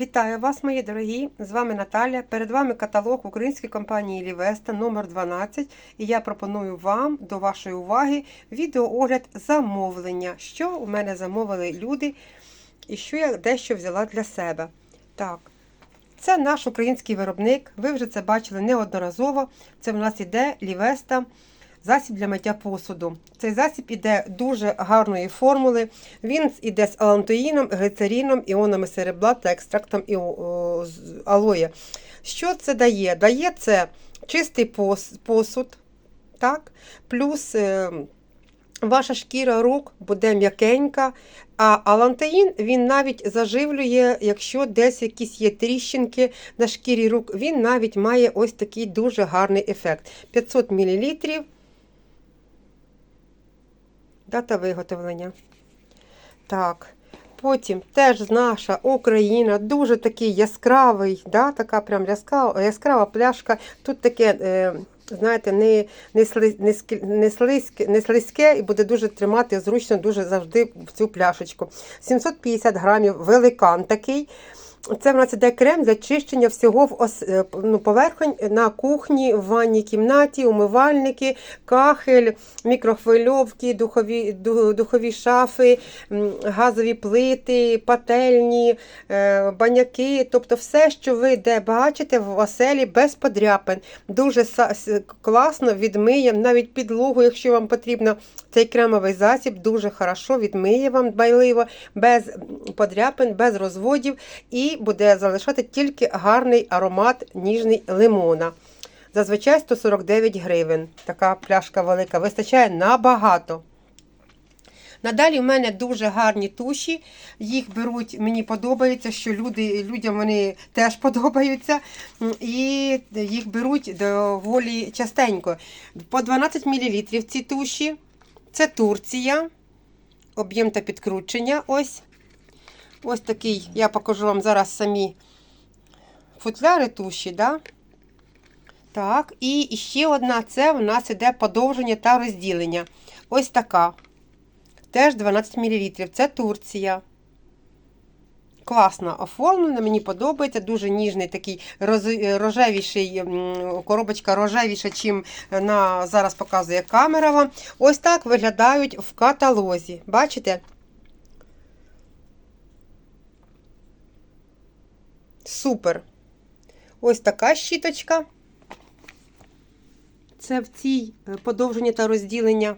Вітаю вас, мої дорогі! З вами Наталя. Перед вами каталог української компанії Лівеста номер 12 І я пропоную вам до вашої уваги відеоогляд замовлення, що у мене замовили люди і що я дещо взяла для себе. Так, це наш український виробник. Ви вже це бачили неодноразово. Це в нас іде Лівеста. Засіб для миття посуду. Цей засіб іде дуже гарної формули. Він іде з алантоїном, глицеріном, іонами серебла та екстрактом алоє. Що це дає? Дає це чистий посуд, так? плюс е, ваша шкіра рук буде м'якенька, а алантеїн він навіть заживлює, якщо десь якісь є тріщинки на шкірі рук, він навіть має ось такий дуже гарний ефект. 500 мл. Дата виготовлення. Так. Потім теж наша Україна, дуже такий яскравий, да, така прям яскрава, яскрава пляшка. Тут таке, е, знаєте, не, не, сли, не, не, слизьке, не слизьке і буде дуже тримати зручно дуже завжди в цю пляшечку. 750 грамів великан такий. Це в нас іде крем для чищення всього в ос, е, ну, поверхонь на кухні, в ванній кімнаті, умивальники, кахель, мікрохвильовки, духові, духові шафи, газові плити, пательні, е, баняки, тобто все, що ви де бачите в оселі без подряпин. Дуже класно відмиє навіть підлогу, якщо вам потрібно. Цей кремовий засіб дуже хорошо відмиє вам дбайливо, без подряпин, без розводів і буде залишати тільки гарний аромат ніжний лимона. Зазвичай 149 гривень. Така пляшка велика. Вистачає набагато. Надалі в мене дуже гарні туші. Їх беруть, мені подобається, що люди, людям вони теж подобаються. І їх беруть доволі частенько. По 12 мл ці туші. Це Турція. Об'єм та підкручення. Ось. Ось такий, я покажу вам зараз самі футляри туші. Да? Так, і ще одна це в нас іде подовження та розділення. Ось така. Теж 12 мл. Це Турція. Класно оформлена, мені подобається. Дуже ніжний такий рожевіший, коробочка рожевіша, чим на, зараз показує камера вам. Ось так виглядають в каталозі. Бачите? Супер. Ось така щіточка. Це в цій е, подовження та розділення.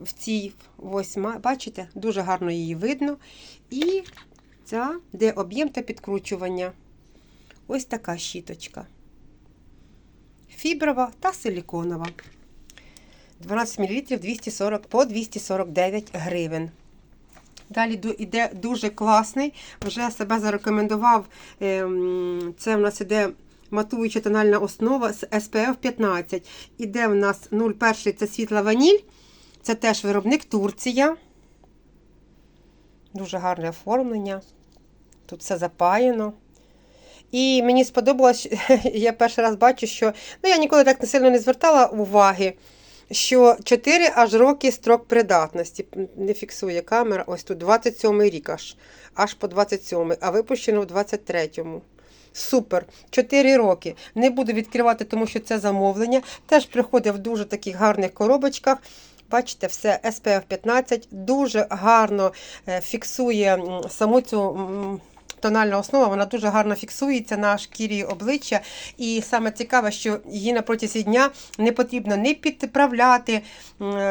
В цій ось, ма- бачите, дуже гарно її видно. І ця, де об'єм та підкручування. Ось така щіточка. Фіброва та силіконова. 12 мл 240 по 249 гривень. Далі іде дуже класний. Вже себе зарекомендував. ем, Це в нас іде матуюча тональна основа з SPF 15. Іде в нас 01 це світла ваніль. Це теж виробник Турція. Дуже гарне оформлення. Тут все запаяно. І мені сподобалось, я перший раз бачу, що ну, я ніколи так не сильно не звертала уваги, що 4 аж роки строк придатності. Не фіксує камера. Ось тут 27-й рік аж, аж по 27, а випущено в 23-му. Супер, 4 роки. Не буду відкривати, тому що це замовлення. Теж приходить в дуже таких гарних коробочках. Бачите, все SPF 15 дуже гарно е, фіксує саму цю тональна основа, вона дуже гарно фіксується на шкірі обличчя. І саме цікаве, що її на протязі дня не потрібно не підправляти,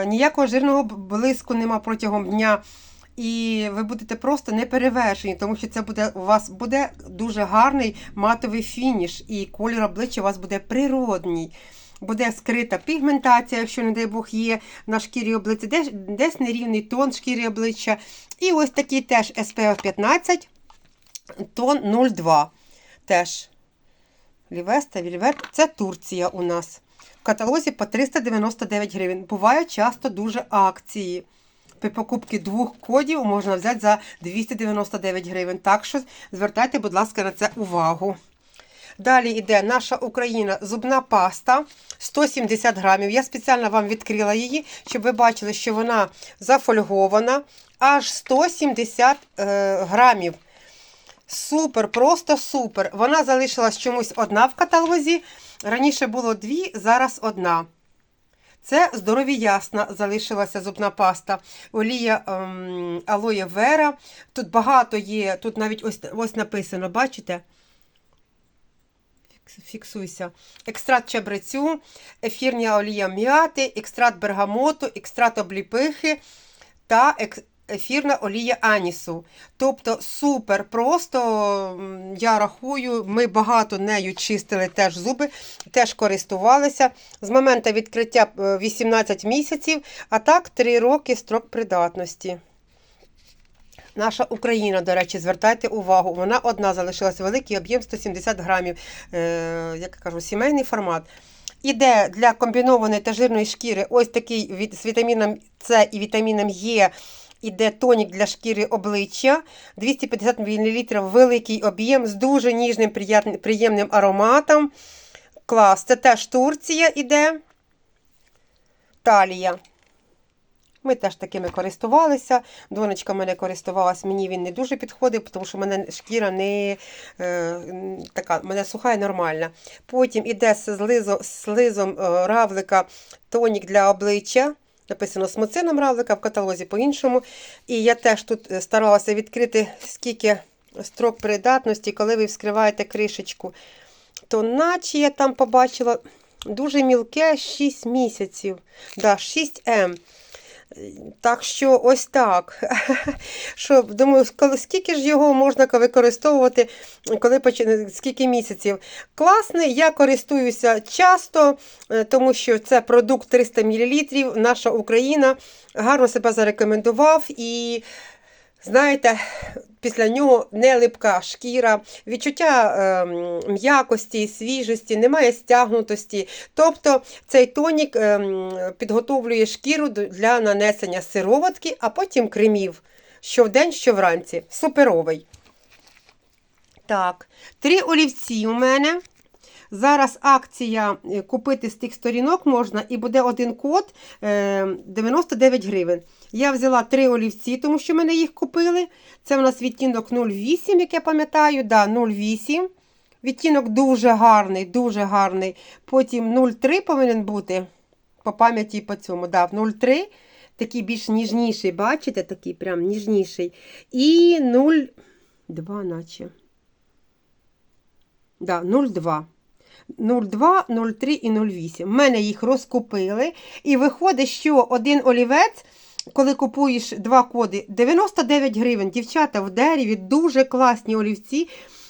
ніякого жирного блиску нема протягом дня. І ви будете просто не перевершені, тому що це буде у вас буде дуже гарний матовий фініш, і колір обличчя у вас буде природній. Буде скрита пігментація, якщо, не дай Бог, є на шкірі обличчя, десь, нерівний тон шкіри обличчя. І ось такий теж SPF 15, тон 02. Теж Лівеста, Вільвет. Це Турція у нас. В каталозі по 399 гривень. Бувають часто дуже акції. При покупці двох кодів можна взяти за 299 гривень. Так що звертайте, будь ласка, на це увагу. Далі йде наша Україна зубна паста 170 грамів. Я спеціально вам відкрила її, щоб ви бачили, що вона зафольгована аж 170 е, грамів. Супер, просто супер. Вона залишилась чомусь одна в каталозі. Раніше було дві, зараз одна. Це здорові ясна залишилася зубна паста. Олія ем, алоє вера. Тут багато є, тут навіть ось, ось написано, бачите? Фіксуйся. Екстракт чебрецю, ефірня олія м'яти, екстракт бергамоту, екстракт обліпихи та ек- ефірна олія анісу. Тобто супер просто, я рахую, ми багато нею чистили теж зуби, теж користувалися. З моменту відкриття е, 18 місяців, а так 3 роки строк придатності. Наша Україна, до речі, звертайте увагу, вона одна залишилась великий об'єм 170 грамів, е, як я кажу, сімейний формат. Іде для комбінованої та жирної шкіри ось такий від, з вітаміном С і вітаміном Е. Іде тонік для шкіри обличчя, 250 мл, великий об'єм з дуже ніжним приємним ароматом. Клас. Це теж Турція іде. Талія. Ми теж такими користувалися. Донечка мене користувалась, мені він не дуже підходив, тому що в мене шкіра не е, така, мене суха і нормальна. Потім іде з слизом е, равлика тонік для обличчя. Написано смоцина моцином равлика в каталозі по-іншому. І я теж тут е, старалася відкрити, скільки строк придатності, коли ви вскриваєте кришечку. То наче я там побачила дуже мілке 6 місяців. Да, 6М. Так що ось так. Що, думаю, коли, скільки ж його можна використовувати, коли почне, скільки місяців. Класний, я користуюся часто, е, тому що це продукт 300 мл. Наша Україна гарно себе зарекомендував і. Знаєте, після нього не липка шкіра, відчуття ем, м'якості, свіжості, немає стягнутості. Тобто цей тонік ем, підготовлює шкіру для нанесення сироватки, а потім кремів. Що вдень, що вранці. Суперовий. Так, три олівці у мене. Зараз акція е, купити з тих сторінок можна, і буде один код е, 99 гривень. Я взяла три олівці, тому що мене їх купили. Це у нас відтінок 08, як я пам'ятаю, да, 08. Відтінок дуже гарний, дуже гарний. Потім 03 повинен бути по пам'яті і по цьому. Да, 03, такий більш ніжніший, бачите, такий прям ніжніший. І 02, наче. Да, 02. 02, 03 і 08. В мене їх розкупили. І виходить, що один олівець, коли купуєш два коди, 99 гривень. Дівчата в дереві дуже класні олівці.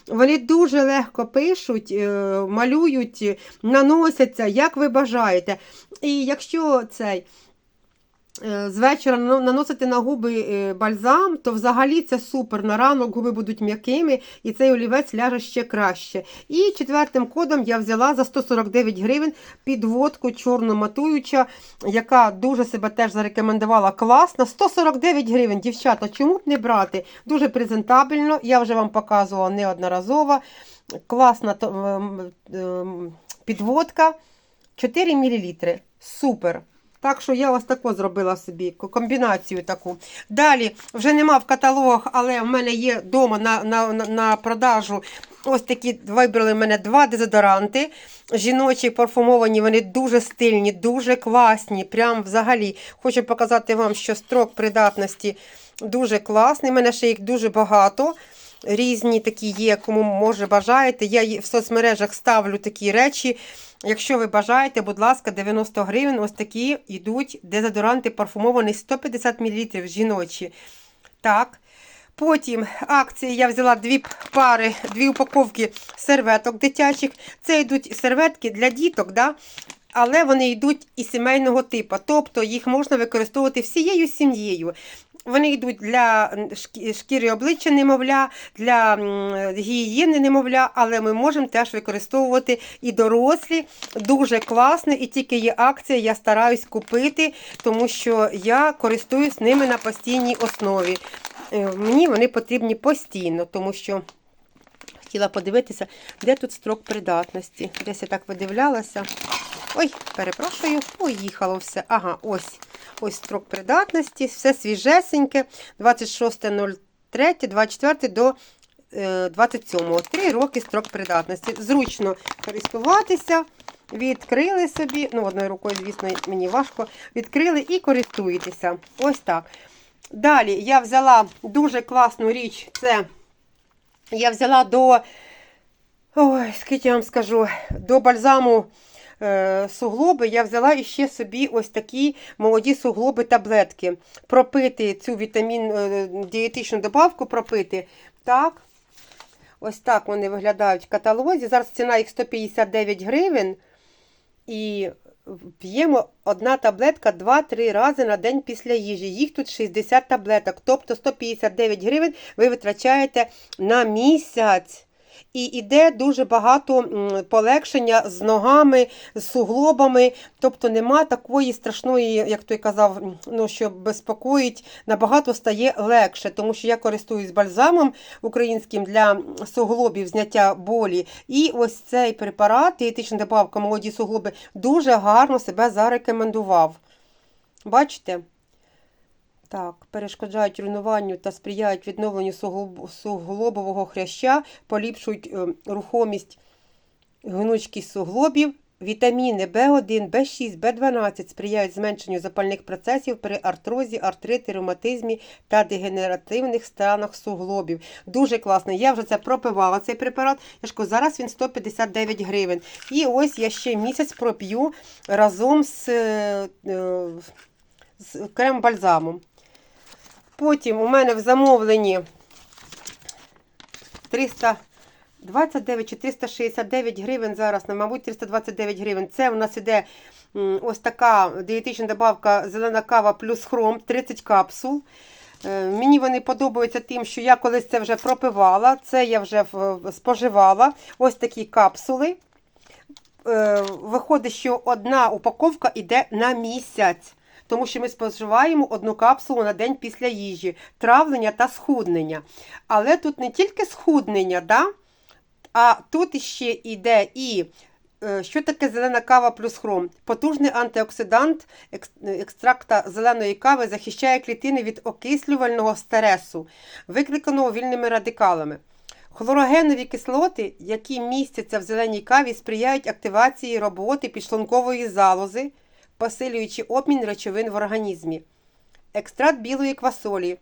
Вони дуже легко пишуть, е, малюють, наносяться, як ви бажаєте. І якщо цей. Е, З вечора наносити на губи е, бальзам, то взагалі це супер. На ранок губи будуть м'якими і цей олівець ляже ще краще. І четвертим кодом я взяла за 149 гривень підводку чорно матуюча, яка дуже себе теж зарекомендувала класно. 149 гривень, дівчата, чому б не брати? Дуже презентабельно, я вже вам показувала неодноразово. Класна ем, ем, підводка. 4 мл. Супер. Так що я ось таку зробила собі комбінацію таку. Далі вже нема в каталогах, але в мене є вдома на, на, на, продажу. Ось такі вибрали в мене два дезодоранти. Жіночі парфумовані, вони дуже стильні, дуже класні. Прям взагалі. Хочу показати вам, що строк придатності дуже класний. У мене ще їх дуже багато. Різні такі є, кому може бажаєте. Я в соцмережах ставлю такі речі. Якщо ви бажаєте, будь ласка, 90 гривень, ось такі йдуть дезодоранти парфумовані 150 мл жіночі. Так. Потім акції я взяла дві пари, дві упаковки серветок дитячих. Це йдуть серветки для діток, да? але вони йдуть і сімейного типу. Тобто їх можна використовувати всією сім'єю. Вони йдуть для шкіри обличчя немовля, для гігієни немовля, але ми можемо теж використовувати і дорослі. Дуже класно, і тільки є акція, я стараюсь купити, тому що я користуюсь ними на постійній основі. Е, Мені вони потрібні постійно, тому що хотіла подивитися, де тут строк придатності. Десь я так видивлялася. Ой, перепрошую, поїхало все. Ага, ось. Ось строк придатності, все свіжесеньке. 26.03, 24 до 27-го. Три роки строк придатності. Зручно користуватися. Відкрили собі, ну, одною рукою, звісно, мені важко. Відкрили і користуєтеся. Ось так. Далі я взяла дуже класну річ. Це я взяла до. Ой, скільки я вам скажу, до бальзаму е, суглоби я взяла ще собі ось такі молоді суглоби таблетки. Пропити цю вітамін, е, дієтичну добавку, пропити. Так. Ось так вони виглядають в каталозі. Зараз ціна їх 159 гривень. І п'ємо одна таблетка 2-3 рази на день після їжі. Їх тут 60 таблеток, тобто 159 гривень ви витрачаєте на місяць. І йде дуже багато полегшення з ногами, з суглобами. Тобто нема такої страшної, як той казав, ну, що безпокоїть, набагато стає легше, тому що я користуюсь бальзамом українським для суглобів зняття болі. І ось цей препарат, дієтична добавка молоді суглоби, дуже гарно себе зарекомендував. Бачите? Так, перешкоджають руйнуванню та сприяють відновленню суглобового хряща, поліпшують е, рухомість гнучкість суглобів. Вітаміни В1, В6, В12 сприяють зменшенню запальних процесів при артрозі, артриті, ревматизмі та дегенеративних станах суглобів. Дуже класно. Я вже це пропивала, цей препарат. Я ж кажу, зараз він 159 гривень. І ось я ще місяць проп'ю разом з, е, е, з крем-бальзамом. Потім у мене в замовленні 329 чи 369 гривень зараз, ну, мабуть, 329 гривень. Це у нас іде ось така дієтична добавка зелена кава плюс хром, 30 капсул. Е, Мені вони подобаються тим, що я колись це вже пропивала, це я вже споживала. Ось такі капсули. Е, Виходить, що одна упаковка йде на місяць. Тому що ми споживаємо одну капсулу на день після їжі, травлення та схуднення. Але тут не тільки схуднення, да? а тут ще йде і е, що таке зелена кава плюс хром? Потужний антиоксидант екстракта зеленої кави захищає клітини від окислювального стресу, викликаного вільними радикалами. Хлорогенові кислоти, які містяться в зеленій каві, сприяють активації роботи підшлункової залози, посилюючи обмін речовин в організмі. Екстракт білої квасолі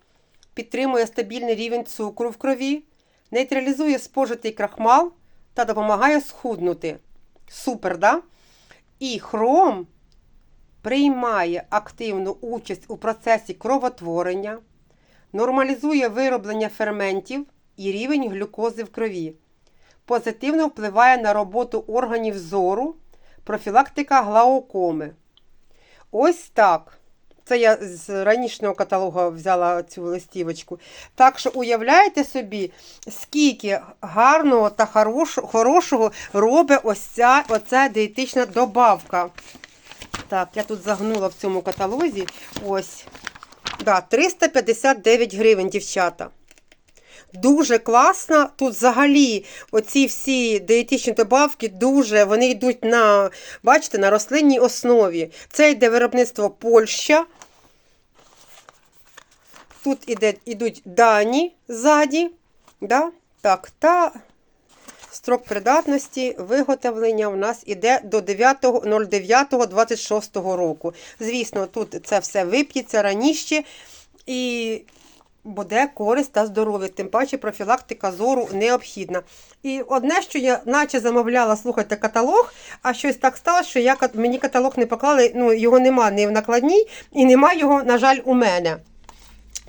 підтримує стабільний рівень цукру в крові, нейтралізує спожитий крахмал та допомагає схуднути. Супер, да? І хром приймає активну участь у процесі кровотворення, нормалізує вироблення ферментів і рівень глюкози в крові. Позитивно впливає на роботу органів зору, профілактика глаукоми. Ось так. Це я з ранішнього каталогу взяла цю листівочку. Так що уявляєте собі, скільки гарного та хорошого, робить ось ця оця дієтична добавка. Так, я тут загнула в цьому каталозі. Ось. Да, 359 гривень, дівчата. Дуже класно. Тут взагалі оці всі дієтичні добавки дуже, вони йдуть на, бачите, на рослинній основі. Це йде виробництво Польща. Тут іде, йдуть дані ззаді. Да? Так, та строк придатності виготовлення у нас іде до 9.09.26 року. Звісно, тут це все вип'ється раніше. І буде користь та здоров'я. Тим паче профілактика зору необхідна. І одне, що я наче замовляла, слухайте, каталог, а щось так сталося, що я, мені каталог не поклали, ну, його нема ні в накладній, і нема його, на жаль, у мене.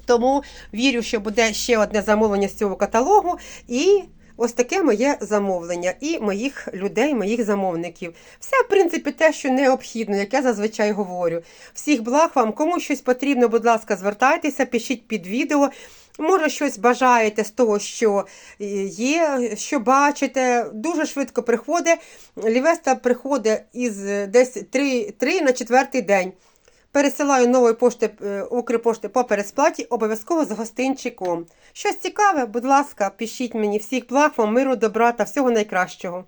Тому вірю, що буде ще одне замовлення з цього каталогу. І ось таке моє замовлення і моїх людей, моїх замовників. Все, в принципі, те, що необхідно, як я зазвичай говорю. Всіх благ вам, кому щось потрібно, будь ласка, звертайтеся, пишіть під відео. Може, щось бажаєте з того, що е, є, що бачите. Дуже швидко приходить. Лівеста приходить із е, десь 3, 3 на четвертий день. Пересилаю нової пошти е, Укрпошти по пересплаті, обов'язково з гостинчиком. Щось цікаве, будь ласка, пишіть мені всіх благ, вам миру, добра та всього найкращого.